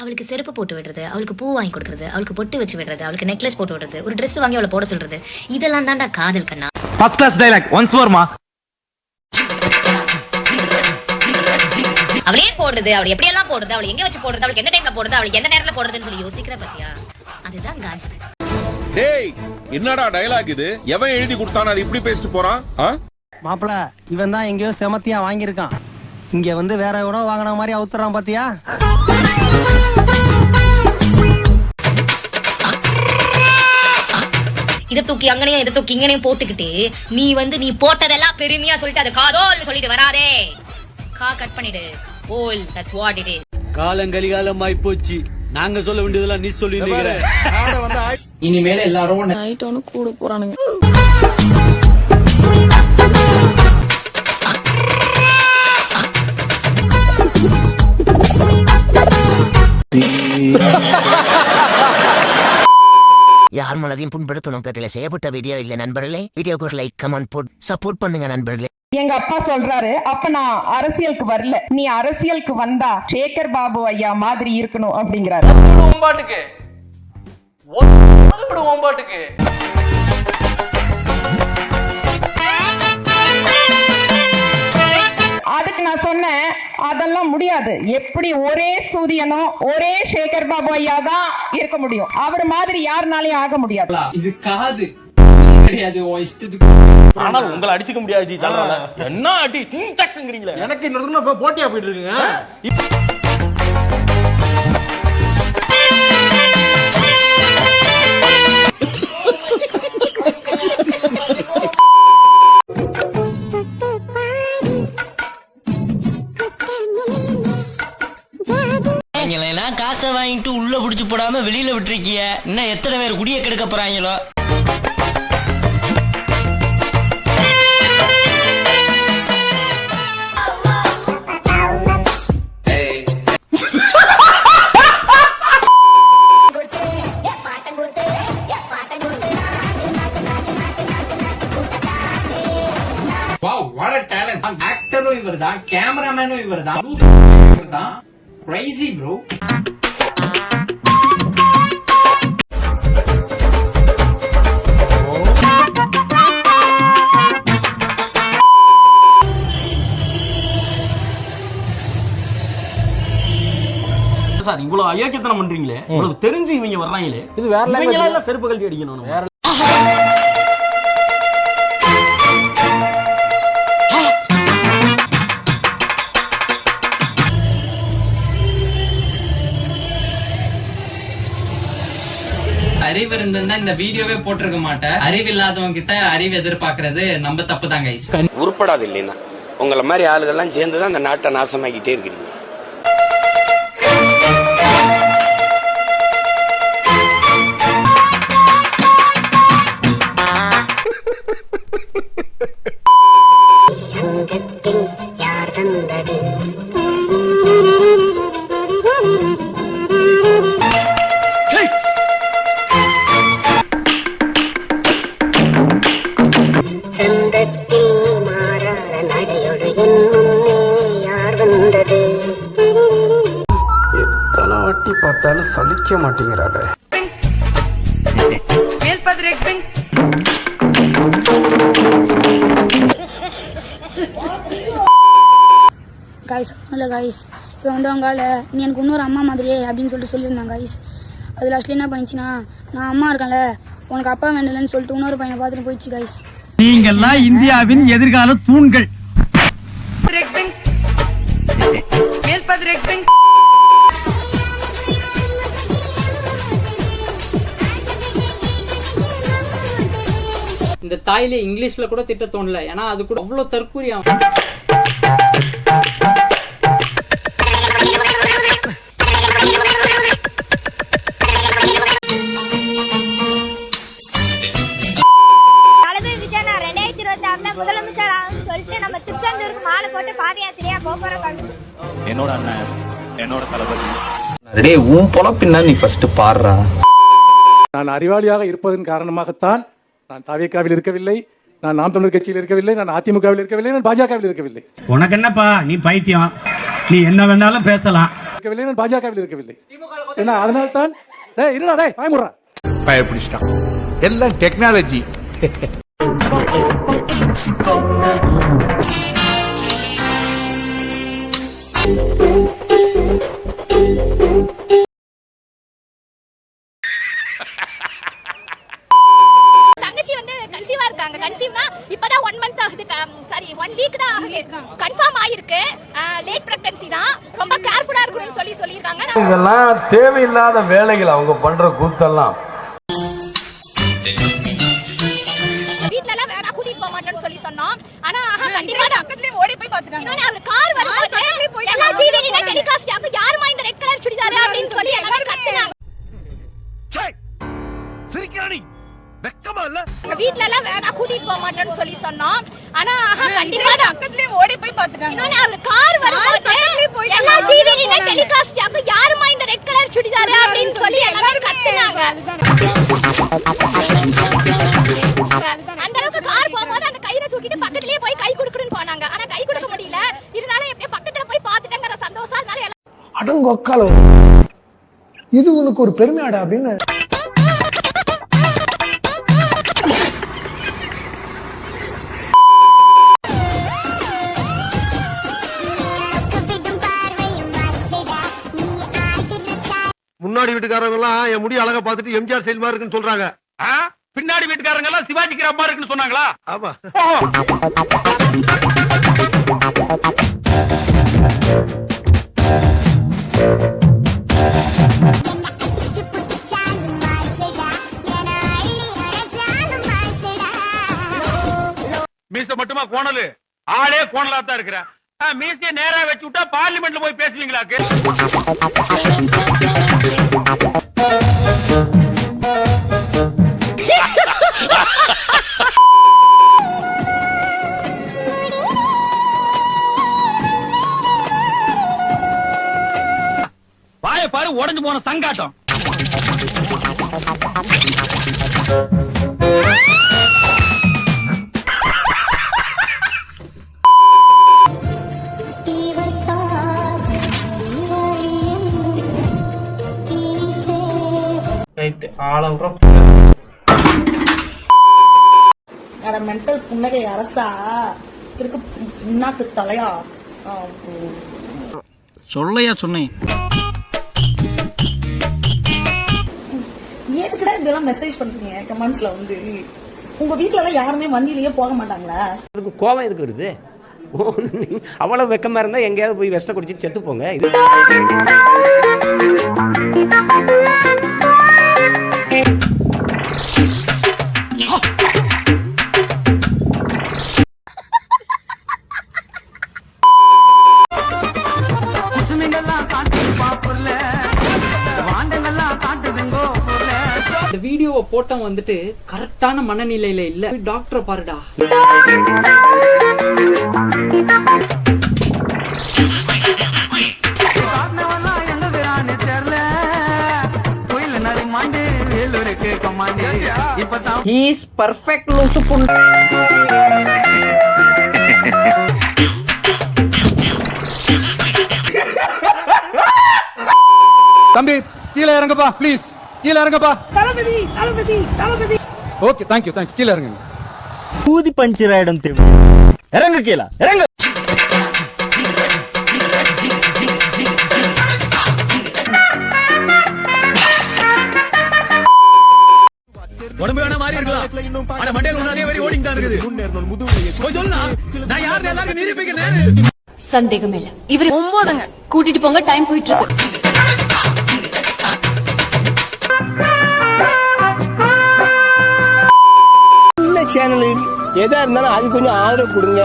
அவளுக்கு செருப்பு போட்டு விடுறது அவளுக்கு பூ வாங்கி கொடுக்கறது அவளுக்கு பொட்டு வச்சு விடுறது அவளுக்கு நெக்லஸ் போட்டு விடுறது ஒரு Dress வாங்கி அவளை போட சொல்றது. இதெல்லாம் தான்டா காதல் கண்ணா. ஃபர்ஸ்ட் கிளாஸ் டைலாக் ஒன்ஸ் மோர்மா அவளே போடுறது? அவள் எப்படியெல்லாம் போடுறது? அவள் எங்க வச்சு போடுறது? அவளுக்கு என்ன டைம்ல போடுறது? அவளுக்கு எந்த நேரத்துல போடுறதுன்னு சொல்லி யோசிக்கிற பத்தியா? அதுதான் காஞ்சது டேய் என்னடா டயலாக் இது? எவன் எழுதி கொடுத்தானே அது இப்படி பேசிட்டு போறான்? மாப்பிள இவன் தான் எங்கேயோ செமத்தியா வாங்கியிருக்கான். இங்க வந்து வேற எவனோ வாங்கின மாதிரி அவுத்துறான் பாத்தியா? இதை தூக்கி அங்கனையும் இதை தூக்கி இங்கனையும் போட்டுக்கிட்டு நீ வந்து நீ போட்டதெல்லாம் பெருமையா சொல்லிட்டு அது காதோல்னு சொல்லிட்டு வராதே. கா கட் பண்ணிடு. All that's what it is காலங்கலிகாலம் ஆயிப்போச்சு. நாங்க சொல்ல வேண்டியதெல்லாம் நீ சொல்லி இனிமேல் எல்லாரும் நைட் ஒன்று கூட போறானுங்க. மனதையும் புண்படுத்தும் நோக்கத்தில் செய்யப்பட்ட வீடியோ இல்லை நண்பர்களே. வீடியோக்கு ஒரு லைக் கமெண்ட் போட் சப்போர்ட் பண்ணுங்க நண்பர்களே. எங்க அப்பா சொல்றாரு அப்ப நான் அரசியலுக்கு வரல. நீ அரசியலுக்கு வந்தா சேகர் பாபு ஐயா மாதிரி இருக்கணும் அப்படிங்கிறாரு. ஓம்பாட்டுக்கு ஒன்பது அதுக்கு நான் சொன்னேன் அதெல்லாம் முடியாது. எப்படி ஒரே சூரியனும் ஒரே சேகர் பாபு ஐயா தான் இருக்க முடியும். அவர் மாதிரி யாருனாலையும் ஆக முடியாது. இது காது. கிடையாது உன் இஷ்டத்துக்கு. ஆனா உங்களை அடிச்சுக்க முடியாது என்ன அடி சக்குங்கிறீங்களே எனக்கு இன்னொரு போட்டியா போயிட்டு இருக்குங்க? இன்னும் எத்தனை பேர் குடிய கெடுக்க போறாங்களோ? வாவ் வாட் அ டேலண்ட் ஆக்டரும் இவர்தான் கேமராமேனும் இவர்தான் ப்ரோ சார் இவ்வளவு அயோக்கியத்தனம் பண்றீங்களே? இவ்வளவு தெரிஞ்சு இவங்க வர்றாங்களே? இது வேற. எல்லாம் செருப்பு கழட்டி அடிக்கணும்? நம்ம. அறிவு இருந்திருந்தா இந்த வீடியோவே போட்டிருக்க மாட்டேன். அறிவு இல்லாதவங்க கிட்ட அறிவு எதிர்பார்க்கறது நம்ம தப்பு தான் கைஸ் உருப்படாது இல்லைன்னா. உங்களை மாதிரி ஆளுகள்லாம் சேர்ந்து தான் அந்த நாட்டை நாசமாக்கிட்டே இருக்கிறீங்க. சலிக்க மாட்டேங்கிறாளே. காய்ஸ் இல்லை காய்ஸ் இப்போ வந்து அவங்கால நீ எனக்கு இன்னொரு அம்மா மாதிரியே அப்படின்னு சொல்லிட்டு சொல்லியிருந்தாங்க காய்ஸ் அது லாஸ்ட்ல என்ன பண்ணிச்சுன்னா நான் அம்மா இருக்கேன்ல உனக்கு அப்பா வேண்டலன்னு சொல்லிட்டு இன்னொரு பையனை பார்த்துட்டு போயிடுச்சு காய்ஸ் நீங்கெல்லாம் இந்தியாவின் எதிர்கால தூண்கள். இந்த தாயில இங்கிலீஷ்ல கூட திட்ட தோணல. ஏன்னா அது கூட போற காமிச்சு. என்னோட அண்ணன் என்னோட தளபதி. டேய் உன் பொழப்பின்னா நீ ஃபர்ஸ்ட் பாடுறா. நான் அறிவாளியாக இருப்பதன் காரணமாகத்தான் நான் தாவேக்காவில் இருக்கவில்லை நான் நாம் தமிழர் கட்சியில் இருக்கவில்லை நான் அதிமுகவில் இருக்கவில்லை நான் பாஜகவில் இருக்கவில்லை. உனக்கு என்னப்பா? நீ பைத்தியம். நீ என்ன வேணாலும் பேசலாம். இருக்கவில்லை நான் பாஜகவில் இருக்கவில்லை. ஏன்னா அதனால் தான் டேய் இருடா டேய் வாய்முறா பயப்பிடிச்சிட்டான். எல்லாம் டெக்னாலஜி தங்கச்சி வந்து கன்சீவா இருக்காங்க. கன்சீவ்னா இப்பதான் ஒன் மந்த் ஆகுது. சாரி ஒன் வீக் தான் ஆகுது. கன்ஃபார்ம் ஆயிருக்கு. லேட் பிரெக்னன்சி தான். ரொம்ப கேர்ஃபுல்லா இருக்கணும்னு சொல்லி சொல்லியிருக்காங்க. இதெல்லாம் தேவையில்லாத வேலைகள் அவங்க பண்ற கூத்தெல்லாம். வீட்ல எல்லாம் வேணா கூட்டிட்டு போக மாட்டேன்னு சொல்லி சொன்னோம். ஆனா கண்டிப்பா பக்கத்துலயே ஓடி போய் பாத்துட்டாங்க அவர் கார் வரும்போது எல்லா டிவில டெலிகாஸ்ட் ஆகும் யாருமா இந்த ரெட் கலர் சுடிதாரு அப்படின்னு சொல்லி எல்லாரும் கத்துனாங்க. சிரிக்கிறானி. வெக்கமா இல்ல? எங்க வீட்ல எல்லாம் வேணா கூட்டிட்டு போக மாட்டேன்னு சொல்லி சொன்னோம். ஆனா ஆஹா கண்டிப்பா பக்கத்துலயே ஓடி போய் பாத்துட்டாங்க. அவர் கார் வரும்போது எல்லா டிவில டெலிகாஸ்ட் ஆகும் யாருமா இந்த ரெட் கலர் சுடிதாரு அப்படின்னு சொல்லி எல்லாரும் கத்துனாங்க. அந்த அளவுக்கு கார் போகும்போது அந்த கயிறை தூக்கிட்டு பக்கத்துலயே போய் கை கொடுக்கணும்னு போனாங்க. ஆனா கை கொடுக்க முடியல. இருந்தாலும் எப்படியோ பக்கத்துல போய் பாத்துட்டேங்கிற சந்தோஷம் அதனால அடங்கொக்கால இது உனக்கு ஒரு பெருமையாடா அப்படின்னு முன்னாடி வீட்டுக்காரங்க எல்லாம் என் முடி அழகா பார்த்துட்டு எம்ஜிஆர் செயல் மாதிரி இருக்குன்னு சொல்றாங்க. பின்னாடி வீட்டுக்காரங்க எல்லாம் சிவாஜி கிராமமா இருக்குன்னு சொன்னாங்களா? ஆமா. மீச மட்டுமா கோணலு? ஆளே கோணலா தான் இருக்கிற மீசைய நேரா வச்சு விட்டா பார்லிமெண்ட்ல போய் பேசுவீங்களாக்கு? பாரு உடைஞ்சு போன சங்காட்டம். விட்ற மென்டல் புன்னகை அரசா? திருக்கு புண்ணாக்கு தலையா? சொல்லையா சொன்னேன் எதுக்குடா இப்படிலாம் மெசேஜ் பண்றீங்க? கமெண்ட்ஸ்ல வந்து. உங்க வீட்ல எல்லாம் யாருமே வண்டியிலேயே போக மாட்டாங்களா? அதுக்கு கோவம் எதுக்கு வருது? அவ்வளவு வெக்கமா இருந்தா எங்கேயாவது போய் விஷத்தை குடிச்சிட்டு செத்து போங்க. இது இந்த வீடியோவை போட்டவன் வந்துட்டு கரெக்டான மனநிலையில இல்ல. டாக்டரை பாருடா. ஹீஸ் பர்ஃபெக்ட் லூசு தம்பி கீழே இறங்கப்பா ப்ளீஸ் கீழே இறங்கப்பா. தளபதி தளபதி தளபதி. Okay thank you thank you கீழே இறங்குங்க. ஊதி பஞ்சர் ஆயிடும் திரும்ப இறங்கு கீழே இறங்கு. உடம்பு வேணா மாறி இருக்கலாம். ஆனா மண்டையில ஒண்ணு அதே மாதிரி ஓடிங் தான் இருக்குது. போய் சொல்லுனா நான். யாருன்னு எல்லாருக்கும் நிரூபிக்கிறேன். சந்தேகம் இல்ல. இவர் ஒன்பதுங்க கூட்டிட்டு போங்க டைம் போயிட்டு இருக்கு. சேனல் எதா இருந்தாலும் அது கொஞ்சம் ஆதரவு கொடுங்க.